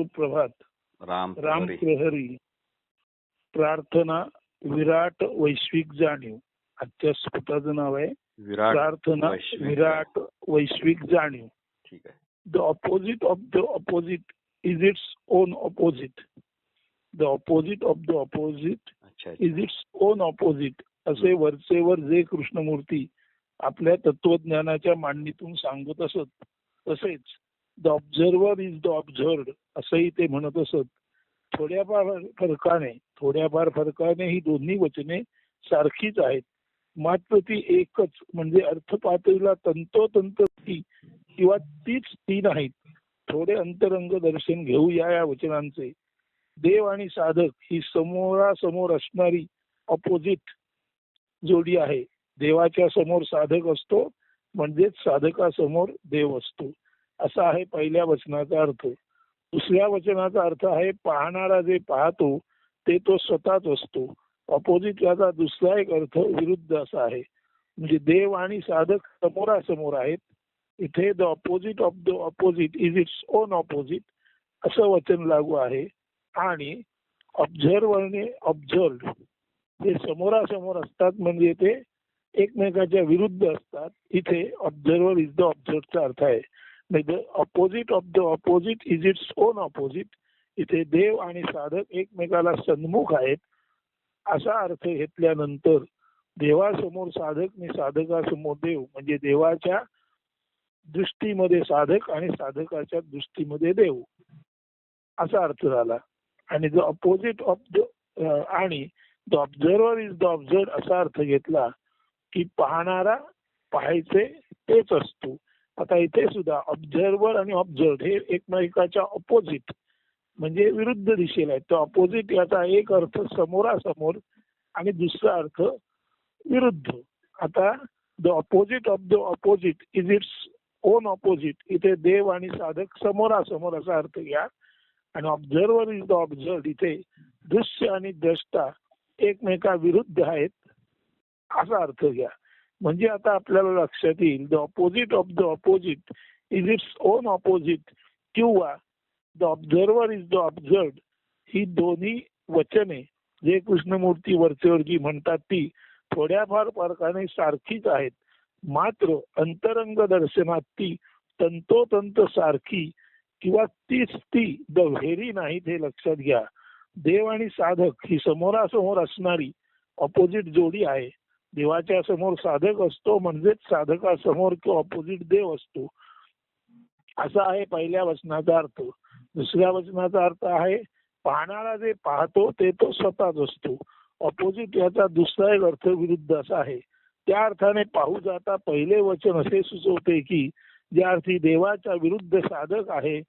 सुप्रभात. राम राम प्रहरी. प्रार्थना विराट वैश्विक जाणीव. आजच्या स्फुटाचं नाव आहे विराट प्रार्थना विराट वैश्विक जाणीव. The opposite of the opposite is its own opposite the opposite of the opposite अच्छा इज इट्स ओन ऑपोजिट असे वरचेवर जे कृष्णमूर्ती आपल्या तत्वज्ञानाच्या मांडणीतून सांगत असत तसेच the observer is the observed असंही ते म्हणत असत. थोड्याफार फरकाने थोड्याफार फरकाने ही दोन्ही वचने सारखीच आहेत. मात्र ती एकच म्हणजे अर्थ पातळीला तंतोतंत ती किंवा तीच ती नाहीत. थोडे अंतरंग दर्शन घेऊया या वचनांचे. देव आणि साधक ही समोरासमोर असणारी ऑपोजिट जोडी आहे. देवाच्या समोर साधक असतो म्हणजेच साधकासमोर देव असतो. असा आहे पहिल्या वचनाचा अर्थ. दुसऱ्या वचनाचा अर्थ आहे पाहणारा जे पाहतो ते तो स्वतःच असतो. ऑपोजिट याचा दुसरा एक अर्थ विरुद्ध असा आहे. म्हणजे देव आणि साधक समोरासमोर आहेत. इथे the opposite of the opposite is its own opposite असं वचन लागू आहे. आणि ऑब्झर्वरने ऑब्झर्व जे समोरासमोर असतात म्हणजे ते एकमेकाच्या विरुद्ध असतात. इथे ऑब्झर्वर इज द ऑब्झर्वचा अर्थ आहे. The opposite of the opposite is its own opposite इथे देव आणि साधक एकमेकाला सन्मुख आहेत असा अर्थ घेतल्यानंतर देवासमोर साधक आणि साधकासमोर देव म्हणजे देवाच्या दृष्टीमध्ये साधक आणि साधकाच्या दृष्टीमध्ये देव असा अर्थ झाला. आणि द ऑपोजिट ऑफ द आणि the observer is the observe असा अर्थ घेतला की पाहणारा पाहायचे तेच असतो. आता इथे सुद्धा ऑब्झर्वर आणि ऑब्झर्व हे एकमेकाच्या ऑपोजिट म्हणजे विरुद्ध दिशेला आहे तर ऑपोजिट याचा एक अर्थ समोरासमोर आणि दुसरा अर्थ विरुद्ध. आता the opposite of the opposite is its own opposite इथे देव आणि साधक समोरासमोर असा अर्थ घ्या. आणि ऑब्झर्वर इज द ऑब्झर्व इथे दृश्य आणि द्रष्टा एकमेका विरुद्ध आहेत असा अर्थ घ्या. म्हणजे आता आपल्याला लक्षात येईल the opposite of the opposite is its own opposite किंवा the observer is the observed ही दोन्ही वचने जे कृष्णमूर्ती वरचेवरची म्हणतात ती थोड्याफार फरकाने सारखीच आहेत. मात्र अंतरंग दर्शनात ती तंतोतंत सारखी किंवा तीच ती द व्हेरी नाहीत हे लक्षात घ्या. देव आणि साधक ही समोरासमोर असणारी ऑपोजिट जोडी आहे. देवाच्या समोर साधक असतो म्हणजेच साधकासमोर किंवा ऑपोजिट देव असतो. असा आहे पहिल्या वचनाचा अर्थ. दुसऱ्या वचनाचा अर्थ आहे पाहणारा जे पाहतो ते तो स्वतःच असतो. ऑपोजिट याचा दुसरा एक अर्थ विरुद्ध असा आहे. त्या अर्थाने पाहू जाता पहिले वचन असे सुचवते की ज्या अर्थी देवाच्या विरुद्ध साधक आहे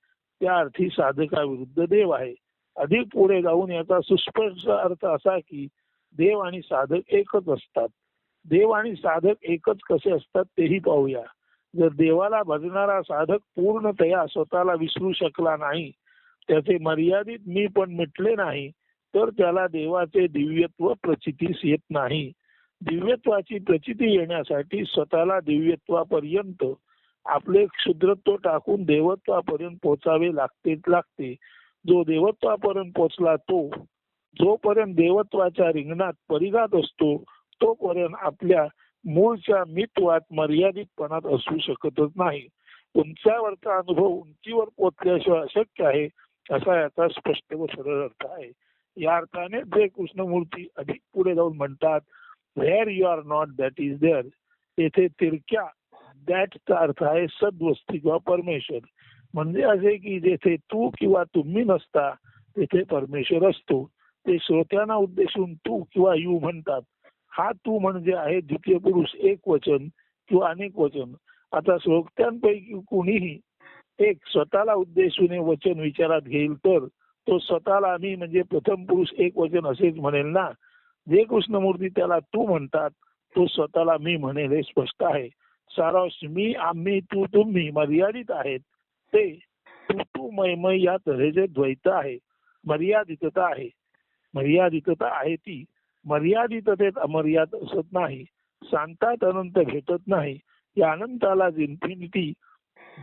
त्या अर्थी साधकाविरुद्ध देव आहे. अधिक पुढे जाऊन याचा सुस्पष्ट अर्थ असा की देव आणि साधक एकच असतात. देव आणि साधक एकच कसे असतात तेही पाहूया. जर देवाला भजणारा साधक पूर्णतया स्वतःला विसरू शकला नाही त्याचे मर्यादित मी पण मिटले नाही तर त्याला देवाचे दिव्यत्व प्रचितीस येत नाही. दिव्यत्वाची प्रचिती येण्यासाठी स्वतःला दिव्यत्वापर्यंत आपले क्षुद्रत्व टाकून देवत्वापर्यंत पोचावे लागते लागते. जो देवत्वापर्यंत पोचला तो जोपर्यंत देवत्वाच्या रिंगणात परिघात असतो तोपर्यंत आपल्या मूळच्या मित्वात मर्यादितपणात असू शकतच नाही. उंचावरचा अनुभव उंचीवर पोचल्याशिवाय अशक्य आहे असा याचा स्पष्ट व सरळ अर्थ आहे. या अर्थाने जे कृष्णमूर्ती अधिक पुढे जाऊन म्हणतात where you are not that is there तेथे तिरक्या दॅटचा अर्थ आहे सद्वस्ती किंवा परमेश्वर. म्हणजे असे की जेथे तू किंवा तुम्ही नसता तेथे परमेश्वर असतो. ते श्रोत्यांना उद्देशून तू किंवा यू म्हणतात. हा तू म्हणजे आहे द्वितीय पुरुष एक वचन किंवा अनेक वचन. आता श्रोत्यांपैकी कुणीही एक स्वतःला उद्देशून वचन विचारात घेईल तर तो स्वतःला मी म्हणजे प्रथम पुरुष एक वचन असेच म्हणेल ना? जे कृष्णमूर्ती त्याला तू म्हणतात तो स्वतःला मी म्हणेल हे स्पष्ट आहे. सारांश मी आम्ही तू तुम्ही मर्यादित आहेत. ते तू तू मैमय या तऱ्हेचे द्वैत आहे. मर्यादितता आहे. मर्यादितता आहे ती. मर्यादिततेत अमर्याद असत नाही. सांगतात अनंत भेटत नाही. या अनंतालाच इन्फिनिटी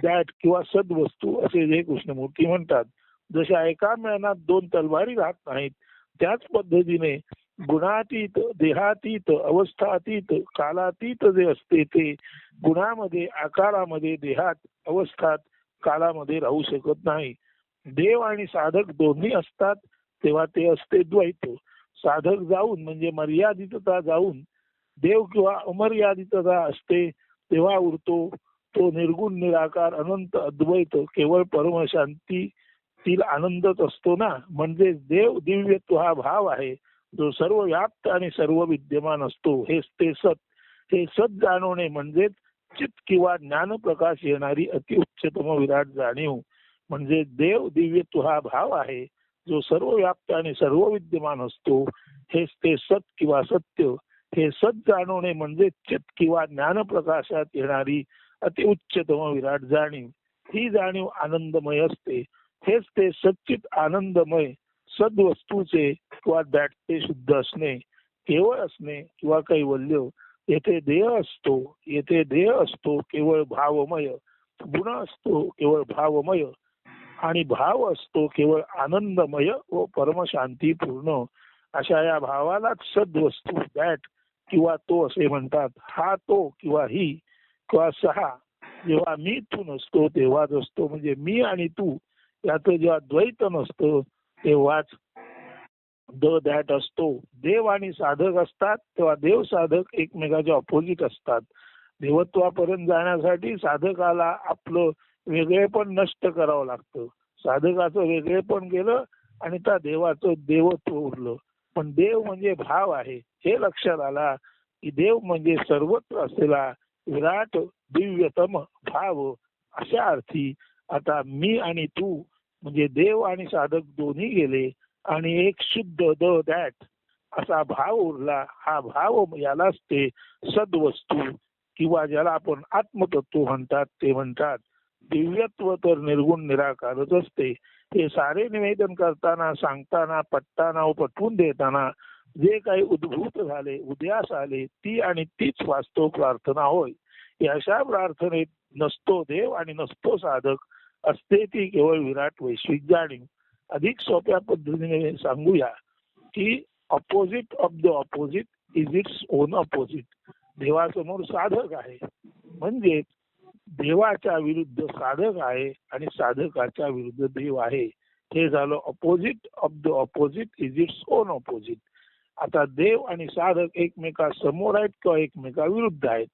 दॅट किंवा सद्वस्तू असे जे कृष्णमूर्ती म्हणतात जशा एका मैनात दोन तलवारी राहत नाहीत त्याच पद्धतीने गुणातीत देहातीत अवस्थातीत कालातीत जे असते ते गुणामध्ये आकारामध्ये देहात अवस्थात कालामध्ये राहू शकत नाही. देव आणि साधक दोन्ही असतात तेव्हा ते असते द्वैत. साधक जाऊन म्हणजे मर्यादितता जाऊन देव किंवा अमर्यादितता असते तेव्हा उरतो. तो निर्गुण निराकार अनंत अद्वैत केवळ परमशांती आनंदच असतो ना? म्हणजे देव दिव्यत्व हा भाव आहे जो सर्व व्याप्त आणि सर्व विद्यमान असतो. हेच ते सत. हे सत जाणवणे म्हणजे चित किंवा ज्ञान प्रकाश येणारी अतिउच्चतम विराट जाणीव. म्हणजे देव दिव्यत्व हा भाव आहे. जो सर्व व्याप्त आणि सर्व विद्यमान असतो हेच ते सत किंवा सत्य. हे सत जाणवणे म्हणजे चित किंवा ज्ञान प्रकाशात येणारी अतिउच्चतम विराट जाणीव. ही जाणीव आनंदमय असते. हेच ते सच्चित आनंदमय सद्वस्तूचे किंवा दाटते शुद्ध असणे केवळ असणे किंवा कैवल्य. येथे देह असतो येथे देह असतो केवळ भावमय. गुण असतो केवळ भावमय. आणि भाव असतो केवळ आनंदमय व परमशांती पूर्ण अशा या भावालाच सद्वस्तू दॅट किंवा तो असे म्हणतात हा तो किंवा ही किंवा सहा. जेव्हा मी तू नसतो तेव्हाच असतो म्हणजे मी आणि तू यात जेव्हा द्वैत नसतं तेव्हाच द दॅट असतो. देव आणि साधक असतात तेव्हा देव साधक एकमेकाच्या ऑपोजिट असतात. देवत्वापर्यंत जाण्यासाठी साधकाला आपलं वेगळेपण नष्ट करावं लागतं. साधकाचं वेगळेपण गेलं आणि त्या देवाचं देवत्व उरलं. पण देव म्हणजे भाव आहे. हे लक्षात आला की देव म्हणजे सर्वत्र असलेला विराट दिव्यतम भाव. अशा अर्थी आता मी आणि तू म्हणजे देव आणि साधक दोन्ही गेले आणि एक शुद्ध द दॅट असा भाव उरला. हा भाव यालाच ते सद्वस्तू किंवा ज्याला आपण आत्मतत्व म्हणतात ते म्हणतात. दिव्यत्व तर निर्गुण निराकारच असते. हे सारे निवेदन करताना सांगताना पटताना व पटवून देताना जे काही उद्भूत झाले उद्यास आले ती आणि तीच वास्तव प्रार्थना होय. अशा प्रार्थनेत नसतो देव आणि नसतो साधक असते ती केवळ विराट वैश्विक जाणीव. अधिक सोप्या पद्धतीने सांगूया की opposite of the opposite is its own opposite देवासमोर साधक आहे. म्हणजे देवाच्या विरुद्ध साधक आहे आणि साधकाच्या विरुद्ध देव आहे. हे झालं opposite of the opposite is its own opposite आता देव आणि साधक एकमेका समोर आहेत किंवा एकमेका विरुद्ध आहेत.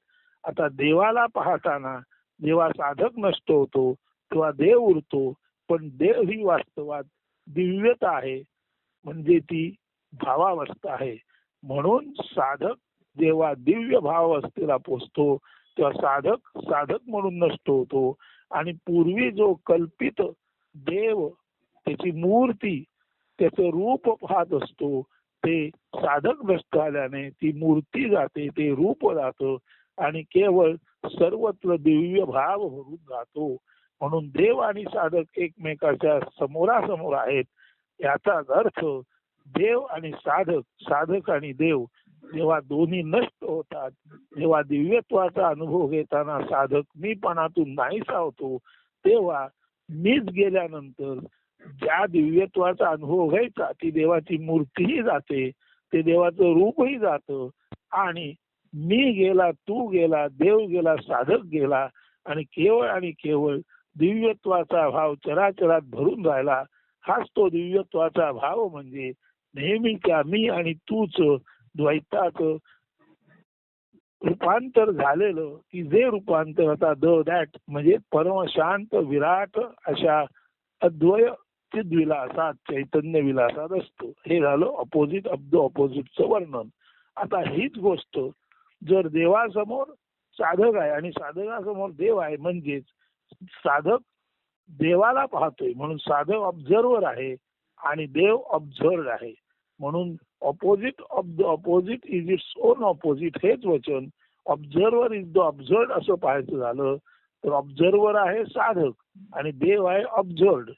आता देवाला पाहताना जेव्हा साधक नष्ट होतो तेव्हा देव उरतो पण देव ही वास्तवात दिव्यता आहे. म्हणजे ती भावावस्था आहे. म्हणून साधक जेव्हा दिव्य भावावस्थेला पोचतो साधक साधक म्हणून नष्ट होतो आणि पूर्वी जो कल्पित देव त्याची मूर्ती त्याचं रूप पाहत असतो ते साधक नष्ट झाल्याने ती मूर्ती जाते ते रूप जातं आणि केवळ सर्वत्र दिव्य भाव भरून जातो. म्हणून देव आणि साधक एकमेकाच्या समोरासमोर आहेत. याचा अर्थ देव आणि साधक साधक आणि देव जेव्हा दोन्ही नष्ट होतात जेव्हा दिव्यत्वाचा अनुभव घेताना साधक मीपणातून नाहीसा होतो तेव्हा मीच गेल्यानंतर ज्या दिव्यत्वाचा अनुभव घ्यायचा ती देवाची मूर्तीही जाते ते देवाचं रूपही जात आणि मी गेला तू गेला देव गेला साधक गेला आणि केवळ आणि केवळ दिव्यत्वाचा भाव चराचरात भरून राहिला. हाच तो दिव्यत्वाचा भाव म्हणजे नेहमीच्या मी आणि तूच द्वैताच रूपांतर झालेलं की जे रूपांतर आता द दॅट म्हणजे परमशांत विराट अशा अद्वय विलासात चैतन्य विलासात असतो. हे झालं अपोजिट अब्द ऑपोजिटचं वर्णन. आता हीच गोष्ट जर देवासमोर साधक आहे आणि साधकासमोर देव आहे म्हणजेच साधक देवाला पाहतोय म्हणून साधक ऑब्झर्वर आहे आणि देव ऑब्झर्व आहे. म्हणून opposite of the opposite is its own opposite हेच वचन ऑब्झर्वर इज द ऑब्झर्ड असं पाहायचं झालं तर ऑब्झर्वर आहे साधक आणि देव आहे ऑब्झर्ड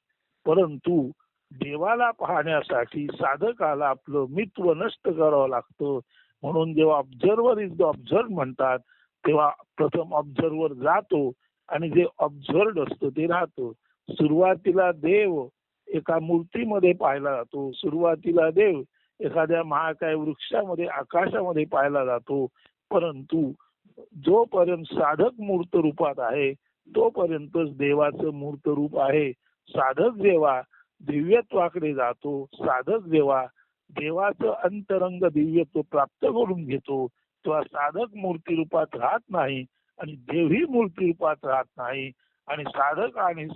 परंतु देवाला पाहण्यासाठी साधकाला आपलं मित्व नष्ट करावं लागतं. म्हणून जेव्हा ऑब्झर्वर इज द ऑब्झर्व म्हणतात तेव्हा प्रथम ऑब्झर्वर जातो आणि जे ऑब्झर्ड असतं ते राहतं. सुरुवातीला देव एका मूर्तीमध्ये पाहिला जातो. सुरुवातीला देव एखाद्या महाकाय वृक्षामध्ये आकाशामध्ये पाहिला जातो. परंतु जोपर्यंत साधक मूर्त रूपात आहे तोपर्यंतच देवाचं मूर्त रूप आहे. साधक जेव्हा दिव्यत्वाकडे जातो. साधक जेव्हा देवाचं अंतरंग दिव्यत्व प्राप्त करून घेतो. तेव्हा साधक मूर्ती रूपात राहत नाही आणि देवही मूर्ती रूपात राहत नाही. आणि साधक आणि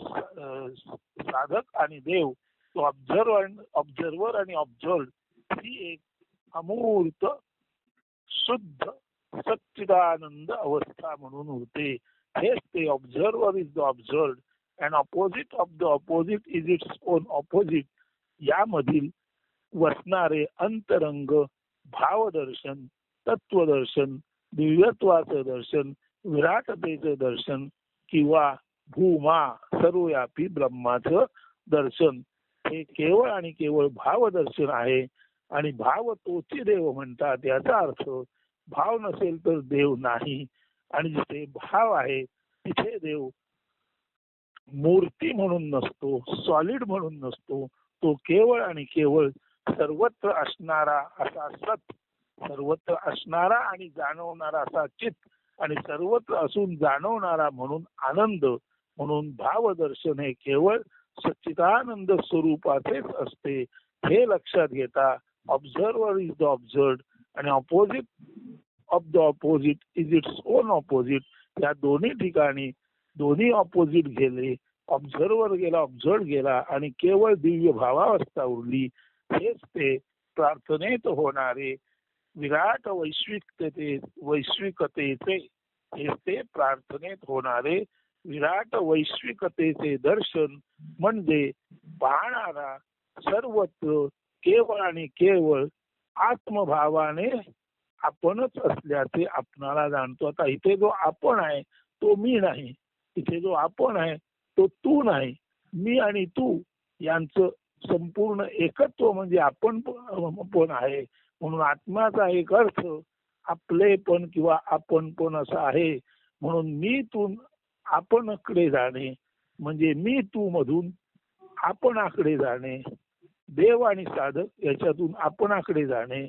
साधक आणि देव तो ऑब्झर्वर ऑब्झर्वर आणि ऑब्झर्व ही एक अमूर्त शुद्ध सच्चिदानंद अवस्था म्हणून होते. हेच ते observer is the observe and opposite of the opposite is its own opposite यामधील वसणारे अंतरंग भावदर्शन तत्वदर्शन दिव्यत्वाचं दर्शन विराटतेचं दर्शन किंवा भूमा सर्वव्यापी ब्रह्माचं दर्शन. हे केवळ आणि केवळ भावदर्शन आहे. आणि भाव तोची देव म्हणतात याचा अर्थ भाव नसेल तर देव नाही. आणि जिथे भाव आहे तिथे देव मूर्ती म्हणून नसतो सॉलिड म्हणून नसतो. तो केवळ आणि केवळ सर्वत्र असणारा असा सत सर्वत्र असणारा आणि जाणवणारा असा चित आणि सर्वत्र असून जाणवणारा म्हणून आनंद म्हणून भावदर्शन हे केवळ सच्चिदानंद स्वरूपाचेच असते. हे लक्षात घेता ऑब्झर्वर इज द ऑब्झर्ड आणि opposite of the opposite is its own opposite या दोन्ही ठिकाणी दोन्ही ऑपोजिट गेले ऑब्झर्वर गेला ऑब्झर्व गेला आणि केवळ दिव्य भावावस्था उरली. हेच ते प्रार्थनेत होणारे विराट वैश्विकते वैश्विकतेचे हेच ते प्रार्थनेत होणारे विराट वैश्विकतेचे दर्शन म्हणजे पाहणारा सर्वत्र केवळ आणि केवळ आत्मभावाने आपणच असल्याचे आपणाला जाणतो. आता इथे जो आपण आहे तो मी नाही. इथे जो आपण आहे तो तू नाही. मी आणि तू यांचं संपूर्ण एकत्व म्हणजे आपण पण आहे. म्हणून आत्म्याचा एक अर्थ आपले पण किंवा आपण पण असा आहे. म्हणून मी तू आपणकडे जाणे म्हणजे मी तू मधून आपणाकडे जाणे देव आणि साधक याच्यातून आपणाकडे जाणे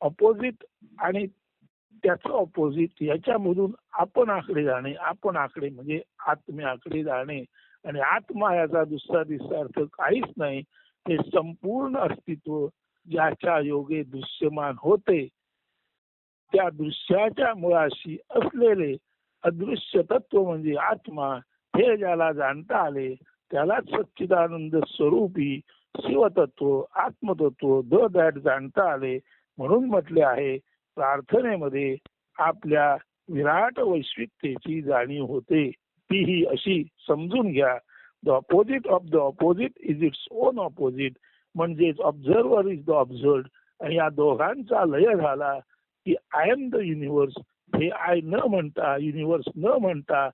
ऑपोजिट आणि त्याचं ऑपोजिट याच्यामधून आपण आकडे जाणे आपण आकडे म्हणजे आत्म्याकडे जाणे. आणि आत्मा याचा दुसरा तिसरा अर्थ काहीच नाही हे संपूर्ण अस्तित्व ज्याच्या योगे दृश्यमान होते त्या दृश्याच्या मुळाशी असलेले अदृश्य तत्व म्हणजे आत्मा हे ज्याला जाणता आले त्यालाच सच्चिदानंद स्वरूपी शिवतत्व आत्मतत्व द दॅट जाणता आले म्हणून म्हटले आहे. प्रार्थनेमध्ये आपल्या विराट वैश्विकतेची जाणीव होते. ती ही अशी समजून घ्या. The opposite of the opposite is its own opposite म्हणजेच ऑब्झर्वर इज द ऑब्झर्व आणि या दोघांचा लय झाला की आय एम द युनिव्हर्स हे आय न म्हणता युनिव्हर्स न म्हणता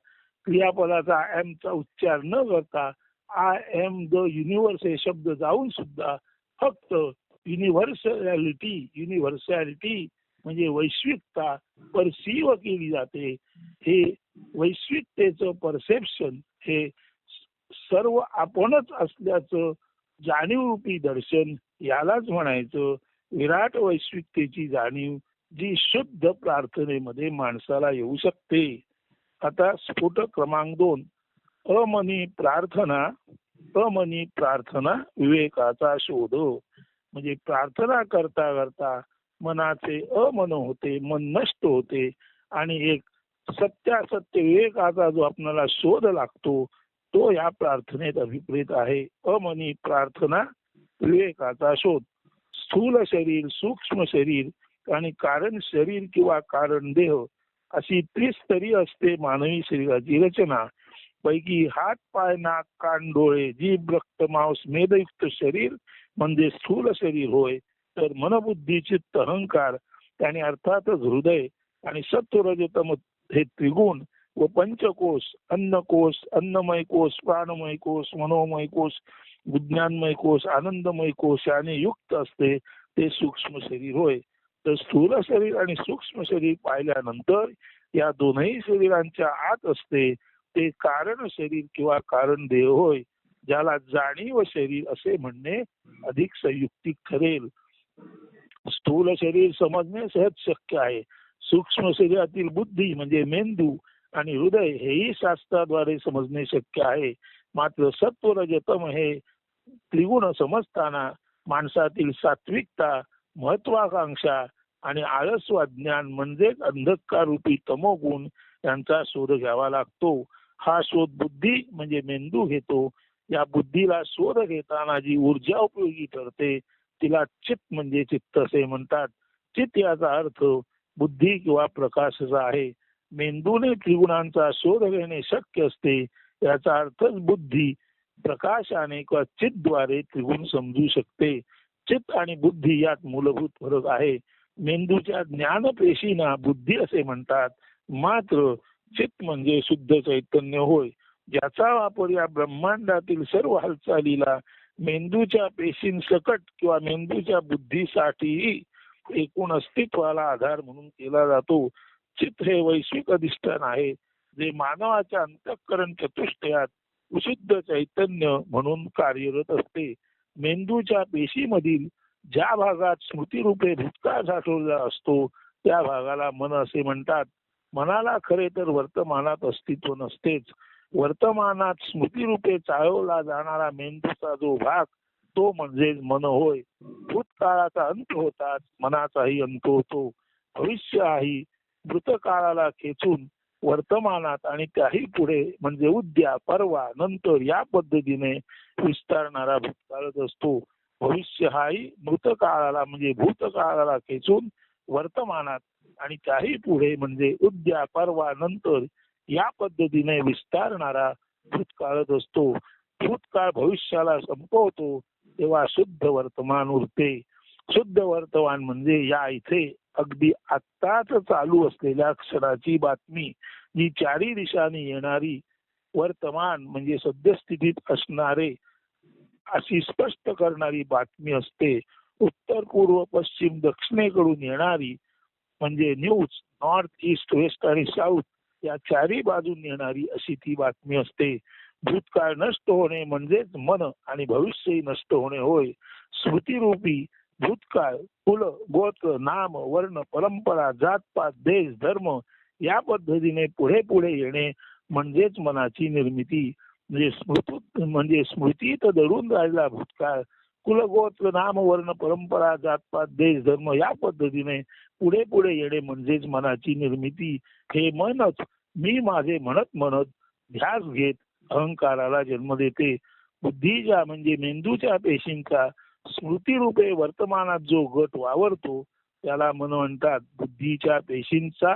क्रियापदाचा आय एमचा उच्चार न करता आय एम द युनिव्हर्स हे शब्द जाऊन सुद्धा फक्त युनिव्हर्सॅलिटी युनिव्हर्सॅलिटी म्हणजे वैश्विकता परसिव्ह केली जाते. हे वैश्विकतेचं परसेप्शन हे सर्व आपणच असल्याचं जाणीवरूपी दर्शन यालाच म्हणायचं. विराट वैश्विकतेची जाणीव जी शुद्ध प्रार्थनेमध्ये माणसाला येऊ शकते. आता स्फुट क्रमांक दोन अमनी प्रार्थना अमनी प्रार्थना विवेकाचा शोध. म्हणजे प्रार्थना करता करता मनाचे अमन होते मन नष्ट होते आणि एक सत्यासत्य विवेकाचा जो आपल्याला शोध लागतो तो या प्रार्थनेत अभिप्रेत आहे. अमनी प्रार्थना विवेकाचा शोध. स्थूल शरीर सूक्ष्म शरीर आणि कारण शरीर किंवा कारण देह अशी त्रिस्तरी असते मानवी शरीराची रचना. पैकी हात पाय नाक कान डोळे जीभ रक्त मांस मेदयुक्त शरीर म्हणजे स्थूल शरीर होय. तर मनबुद्धी चित्त अहंकार त्याने अर्थातच हृदय आणि सत्वरजतम हे त्रिगुण व पंचकोश अन्नकोश अन्नमय कोश प्राणमय कोश मनोमय कोश विज्ञानमय कोश आनंदमय कोश याने युक्त असते. ते सूक्ष्म शरीर होय. तर स्थूल शरीर आणि सूक्ष्म शरीर पाहिल्यानंतर या दोनही शरीरांच्या आत असते ते कारण शरीर किंवा कारण देह होय ज्याला जाणीव शरीर असे म्हणणे अधिक संयुक्तिक ठरेल. स्थूल शरीर समजणे सहज शक्य आहे. सूक्ष्म शरीरातील बुद्धी म्हणजे मेंदू आणि हृदय हेही शास्त्राद्वारे समजणे शक्य आहे. मात्र सत्व रजतम हे त्रिगुण समजताना माणसातील सात्विकता महत्वाकांक्षा आणि आळस्व ज्ञान म्हणजेच अंधकार रूपी तमोगुण यांचा शोध घ्यावा लागतो. हा शोध बुद्धी म्हणजे मेंदू घेतो. या बुद्धीला शोध घेताना जी ऊर्जा उपयोगी ठरते तिला चित म्हणजे चित्त असे म्हणतात. चित याचा अर्थ बुद्धी किंवा प्रकाशाचा आहे. मेंदूने त्रिगुणांचा शोध घेणे शक्य असते. याचा अर्थच बुद्धी प्रकाशाने किंवा चितद्वारे त्रिगुण समजू शकते. चित्त आणि बुद्धी यात मूलभूत फरक आहे. मेंदूच्या ज्ञानपेशीना बुद्धी असे म्हणतात. मात्र चित्त म्हणजे शुद्ध चैतन्य होय. ज्याचा वापर या ब्रह्मांडातील सर्व हालचालीला मेंदूच्या पेशींसकट किंवा मेंदूच्या बुद्धीसाठीही एकूण अस्तित्वाला आधार म्हणून केला जातो. चित्त हे वैश्विक अधिष्ठान आहे. जे मानवाच्या अंतःकरण चतुष्टयात विशुद्ध चैतन्य म्हणून कार्यरत असते. मेंदूच्या पेशीमधील ज्या भागात स्मृतीरूपे भूतकाळ साठवलेला असतो त्या भागाला मन असे म्हणतात. मनाला खरे तर वर्तमानात अस्तित्व नसतेच. वर्तमानात स्मृतीरूपे चाळवला जाणारा मेंदूचा जो भाग तो म्हणजे मन होय. भूतकाळाचा अंत होताच मनाचाही अंत होतो. भविष्य आहे. मृतकाळाला खेचून वर्तमानात आणि त्याही पुढे म्हणजे उद्या परवा नंतर या पद्धतीने विस्तारणारा भूतकाळच असतो. भविष्य हाही मृतकाळाला म्हणजे भूतकाळाला खेचून वर्तमानात आणि त्याही पुढे म्हणजे उद्या परवा नंतर या पद्धतीने विस्तारणारा भूतकाळच असतो. भूतकाळ भविष्याला संपवतो तेव्हा शुद्ध वर्तमान उरते. शुद्ध वर्तमान म्हणजे या इथे अगदी आत्ताच चालू असलेल्या क्षणाची बातमी जी चारी दिशांनी येणारी वर्तमान म्हणजे सद्यस्थितीत असणारे अशी स्पष्ट करणारी बातमी असते. उत्तर पूर्व पश्चिम दक्षिणेकडून येणारी म्हणजे न्यूज नॉर्थ ईस्ट वेस्ट आणि साऊथ या चारी बाजून येणारी अशी ती बातमी असते. भूतकाळ नष्ट होणे म्हणजेच मन आणि भविष्यही नष्ट होणे होय. स्मृतीरूपी भूतकाळ कुल गोत्र नाम वर्ण परंपरा जातपात देश धर्म या पद्धतीने पुढे पुढे येणे म्हणजेच मनाची निर्मिती. म्हणजे स्मृती म्हणजे स्मृतीत दडून राहिला भूतकाळ. कुलगोत्र नाम वर्ण परंपरा जातपात देश धर्म या पद्धतीने पुढे पुढे येणे म्हणजेच मनाची निर्मिती. हे मनच मी माझे म्हणत म्हणत ध्यास घेत अहंकाराला जन्म देते. बुद्धीच्या म्हणजे मेंदूच्या पेशींचा स्मृतीरूपे वर्तमानात जो गट वावरतो त्याला मन म्हणतात बुद्धीच्या पेशींचा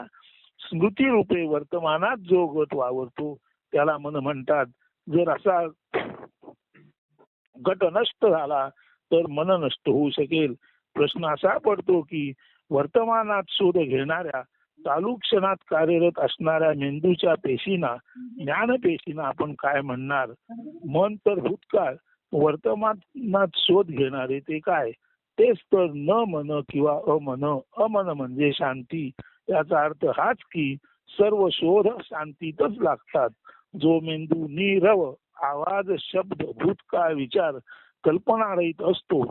स्मृतीरूपे वर्तमानात जो गट वावरतो त्याला मन म्हणतात जर असा गट नष्ट झाला तर मन नष्ट होऊ शकेल. प्रश्न असा पडतो की वर्तमानात शोध घेणाऱ्या चालू क्षणात कार्यरत असणाऱ्या मेंदूच्या पेशीना ज्ञान पेशीना आपण काय म्हणणार? मन तर भूतकाळ वर्तमानात शोध घेणारे ते काय? तेच तर न मन किंवा अमन. अमन म्हणजे शांती. याचा अर्थ हाच की सर्व शोध शांतीतच लागतात. जो मेंदू नीरव आवाज शब्द भूतकाळ विचार कल्पना रहित असतो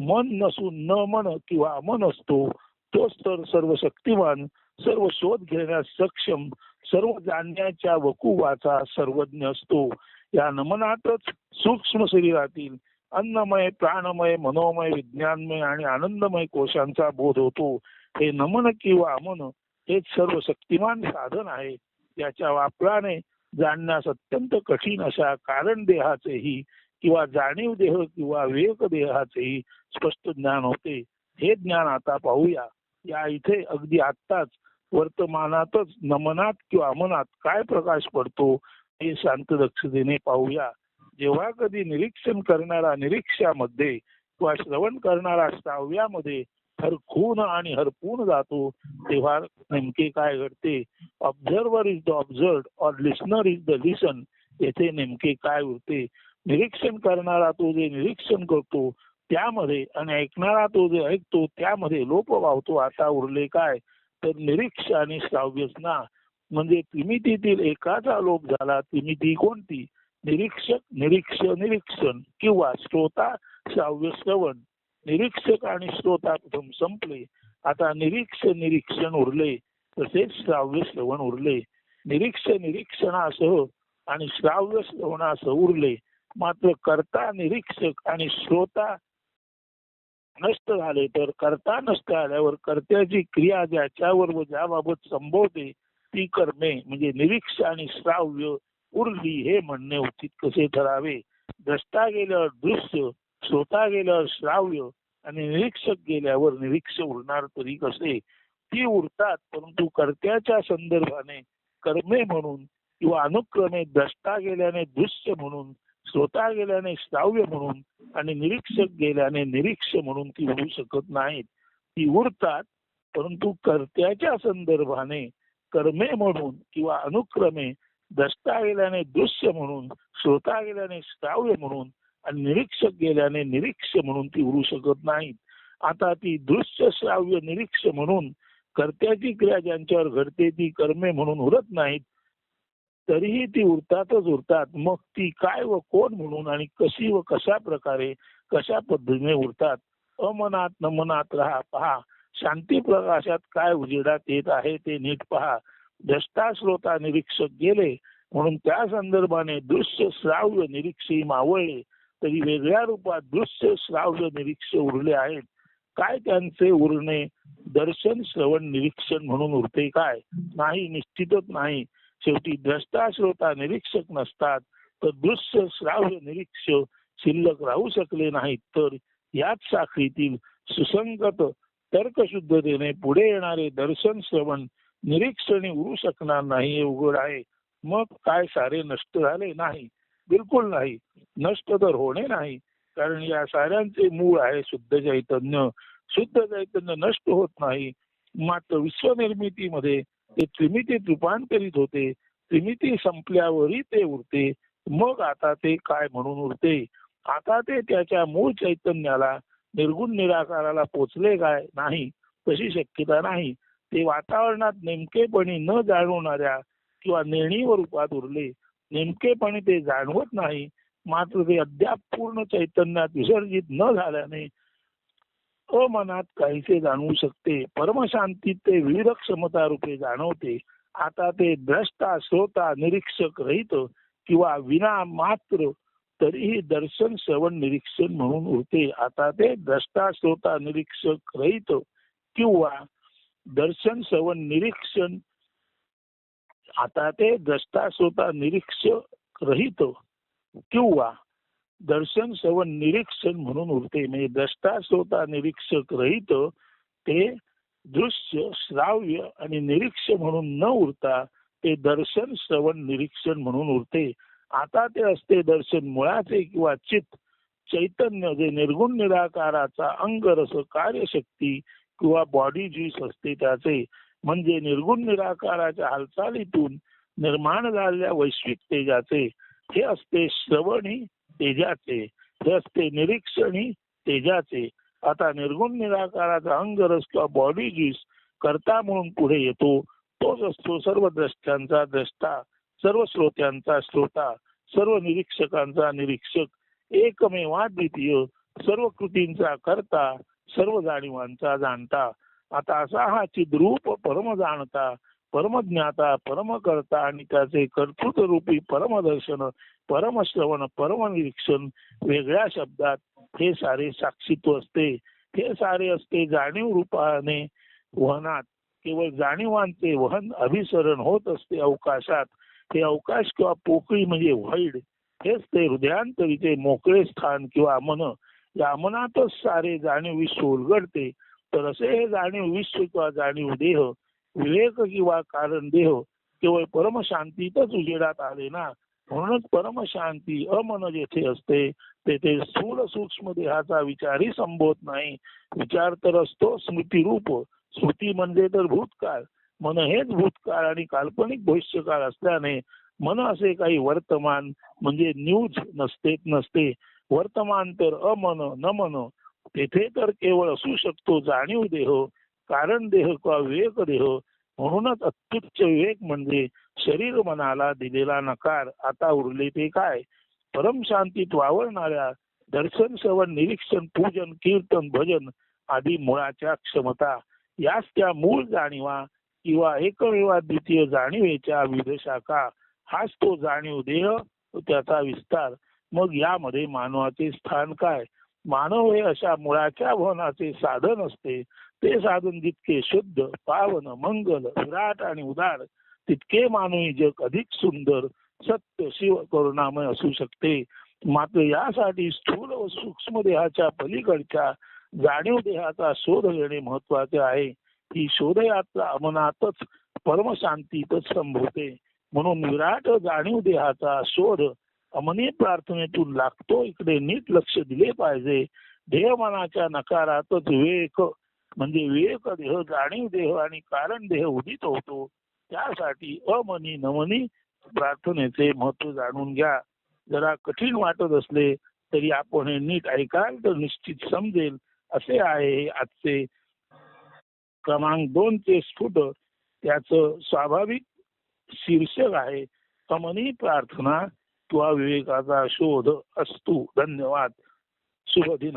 मन नसून न मन किंवा अमन असतो तोच तर सर्व शक्तिमान सर्व शोध घेण्यास सक्षम सर्व जाणण्याच्या वकुवाचा सर्वज्ञ असतो. या नमनातच सूक्ष्म शरीरातील अन्नमय प्राणमय मनोमय विज्ञानमय आणि आनंदमय कोशांचा बोध होतो. हे नमन किंवा अमन हेच सर्व शक्तिमान साधन आहे. याच्या वापराने जाणण्यास अत्यंत कठीण अशा कारण देहाचेही किंवा जाणीव देह किंवा विवेक देहाचेही स्पष्ट ज्ञान होते. हे ज्ञान आता पाहूया. या इथे अगदी आत्ताच वर्तमानातच नमनात किंवा अमनात काय प्रकाश पडतो हे शांत दक्षतेने पाहूया. जेव्हा कधी निरीक्षण करणारा निरीक्षामध्ये किंवा श्रवण करणारा श्राव्यामध्ये हरखून आणि हरपून जातो तेव्हा नेमके काय घडते? Observer is the observed or listener is the listen येथे नेमके काय उरते निरीक्षण करणारा तो जे निरीक्षण करतो त्यामध्ये आणि ऐकणारा तो जे ऐकतो त्यामध्ये लोप वाहतो. आता उरले काय? तर निरीक्ष आणि श्राव्यसना. म्हणजे त्रिमितीतील एकाचा लोप झाला त्रिमिती कोणती? निरीक्षक निरीक्ष निरीक्षण किंवा श्रोता श्राव्य श्रवण निरीक्षक आणि श्रोता प्रथम संपले. आता निरीक्ष निरीक्षण उरले. तसेच श्राव्य श्रवण उरले. निरीक्ष निरीक्षणासह आणि श्राव्य श्रवणासह उरले. मात्र करता निरीक्षक आणि श्रोता नष्ट झाले. तर करता नष्ट झाल्यावर कर्त्याची क्रिया ज्याच्यावर व ज्याबाबत संभवते ती कर्मे म्हणजे निरीक्ष आणि श्राव्य उरली हे म्हणणे उचित कसे ठरावे? द्रष्टा गेल्यावर दृश्य श्रोता गेल्यावर श्राव्य आणि निरीक्षक गेल्यावर निरीक्ष उरणार तरी कसे? ती उरतात परंतु कर्त्याच्या संदर्भाने कर्मे म्हणून किंवा अनुक्रमे द्रष्टा गेल्याने दृश्य म्हणून श्रोता गेल्याने श्राव्य म्हणून आणि निरीक्षक गेल्याने निरीक्ष म्हणून ती होऊ शकत नाहीत. ती उरतात परंतु कर्त्याच्या संदर्भाने कर्मे म्हणून किंवा अनुक्रमे दस्ता गेल्याने दृश्य म्हणून श्रोता गेल्याने श्राव्य म्हणून आणि निरीक्षक गेल्याने निरीक्ष म्हणून ती उरू शकत नाहीत. आता ती दृश्य श्राव्य निरीक्ष म्हणून कर्त्याची क्रिया ज्यांच्यावर घडते ती कर्मे म्हणून उरत नाहीत. तरीही ती उरतातच उरतात. मग ती काय व कोण म्हणून आणि कशी व कशा प्रकारे कशा पद्धतीने उरतात? अमनात नमनात राहा पहा. शांती प्रकाशात काय उजेडात येत आहे ते नीट पहा. दष्टा श्रोता निरीक्षक गेले म्हणून त्या संदर्भाने दृश्य श्राव्य निरीक्षी मावळले तरी वेगळ्या रूपात दृश्य श्राव्य निरीक्ष उरले आहेत. काय त्यांचे उरणे? दर्शन श्रवण निरीक्षण म्हणून उरते काय? नाही निश्चितच नाही. शेवटी द्रष्टा श्रोता निरीक्षक नसतात. तर दृश्य श्राव्य निरीक्ष शिल्लक राहू शकले नाहीत. तर याच साखळीतील सुसंगत तर्कशुद्धतेने पुढे येणारे दर्शन श्रवण निरीक्षणे उरू शकणार नाही हे उघड आहे. मग काय सारे नष्ट झाले नाही? बिलकुल नाही. नष्ट तर होणे नाही. कारण या साऱ्यांचे मूळ आहे शुद्ध चैतन्य. शुद्ध चैतन्य नष्ट होत नाही. मात्र विश्वनिर्मितीमध्ये ते त्रिमितीत रूपांतरित होते. त्रिमिती संपल्यावरही ते उरते. मग आता ते काय म्हणून उरते? आता ते त्याच्या मूळ चैतन्याला निर्गुण निराकाराला पोचले काय? नाही. तशी शक्यता नाही. ते वातावरणात नेमकेपणे न जाणवणाऱ्या किंवा नेणीव रूपात उरले. नेमकेपणे ते जाणवत नाही. मात्र ते अद्याप पूर्ण चैतन्यात विसर्जित न झाल्याने अमनात काहीसे जाणवू शकते. परमशांतीत ते विविध क्षमता रूपे जाणवते. आता ते द्रष्टा श्रोता निरीक्षक रहित किंवा विना मात्र तरीही दर्शन श्रवण निरीक्षण म्हणून उरते आता ते द्रष्टा श्रोता निरीक्षक रहित किंवा दर्शन श्रवण निरीक्षण आता ते द्रष्टा स्वतः निरीक्ष रहित किंवा दर्शन श्रवण निरीक्षण म्हणून उरते. म्हणजे द्रष्टा श्रोता निरीक्षक रहित ते दृश्य श्राव्य आणि निरीक्ष म्हणून न उरता ते दर्शन श्रवण निरीक्षण म्हणून उरते. आता ते असते दर्शन मुळाचे किंवा चित्त चैतन्य जे निर्गुण निराकाराचा अंगरस कार्यशक्ती किंवा बॉडी ज्यूस असते त्याचे. म्हणजे निर्गुण निराकाराच्या हालचालीतून निर्माण झालेल्या वैश्विक तेजाचे हे असते श्रवणी तेजाचे हे असते निरीक्षणी तेजाचे. आता निर्गुण निराकाराचा अंगरस किंवा बॉडी ज्यूस करता म्हणून पुढे येतो तोच असतो सर्व द्रष्ट्यांचा द्रष्टा सर्व श्रोत्यांचा श्रोता सर्व निरीक्षकांचा निरीक्षक एकमेवाद्वितीय सर्व कृतींचा करता सर्व जाणीवांचा जाणता. आता असा हा चिद्रूप परम जाणता परमज्ञाता परमकर्ता आणि त्याचे कर्तृत्व रूपी परमदर्शन परमश्रवण परमनिरीक्षण वेगळ्या शब्दात हे सारे साक्षीत्व असते. हे सारे असते जाणीव रूपाने वहनात केवळ जाणीवांचे वहन अभिसरण होत असते अवकाशात. हे अवकाश किंवा पोकळी म्हणजे व्हाईड. हेच ते हृदयांतरीचे मोकळे स्थान किंवा मन या मनातच सारे जाणीव विश्व उलगडते. तर असे हे जाणीव विश्व किंवा जाणीव देह विवेक किंवा कारण देह केवळ परमशांतीतच उजेडात आले ना? म्हणूनच परमशांती अमन जेथे असते तेथे स्थूल सूक्ष्म देहाचा विचारही संभवत नाही. विचार तर असतो स्मृतीरूप. स्मृती म्हणजे तर भूतकाळ. मन हेच भूतकाळ आणि काल्पनिक भविष्यकाळ असल्याने मन असे काही वर्तमान म्हणजे न्यूज नसते नसते. वर्तमान तर अमन न मन तेथे तर केवळ असू शकतो जाणीव देह कारण देह किंवा विवेक देह. म्हणूनच अत्युच्च विवेक म्हणजे शरीर मनाला दिलेला नकार आता उरले ते काय? परम शांतीत वावरणाऱ्या दर्शन श्रवण निरीक्षण पूजन कीर्तन भजन आदी मुळाच्या क्षमता. यास त्या मूळ जाणीवा किंवा एकमेवा द्वितीय जाणीवेच्या विविध शाखा. हाच तो जाणीव देह त्याचा विस्तार. मग यामध्ये मानवाचे स्थान काय? मानव हे अशा मुळाच्या भवनाचे साधन असते. ते साधन जितके शुद्ध पावन मंगल विराट आणि उदार तितके मानवी जग अधिक सुंदर सत्य शिव करुणामय असू शकते. मात्र यासाठी स्थूल व सूक्ष्म देहाच्या पलीकडच्या जाणीव देहाचा शोध घेणे महत्त्वाचे आहे. ही शोधयात्रा अमनातच परमशांतीतच संभवते. म्हणून विराट जाणीव देहाचा शोध अमनी प्रार्थनेतून लागतो. इकडे नीट लक्ष दिले पाहिजे. देहमानाच्या नकारातच विवेक म्हणजे विवेक देह जाणीव देह आणि कारण देह उदित होतो. त्यासाठी अमनी नमनी प्रार्थनेचे महत्त्व जाणून घ्या. जरा कठीण वाटत असले तरी आपण हे नीट ऐकाल तर निश्चित समजेल. असे आहे आजचे क्रमांक दोन ते स्फुट. त्याच स्वाभाविक शीर्षक आहे अमनी प्रार्थना. किंवा विवेकाचा शोध असतो. धन्यवाद. शुभ दिन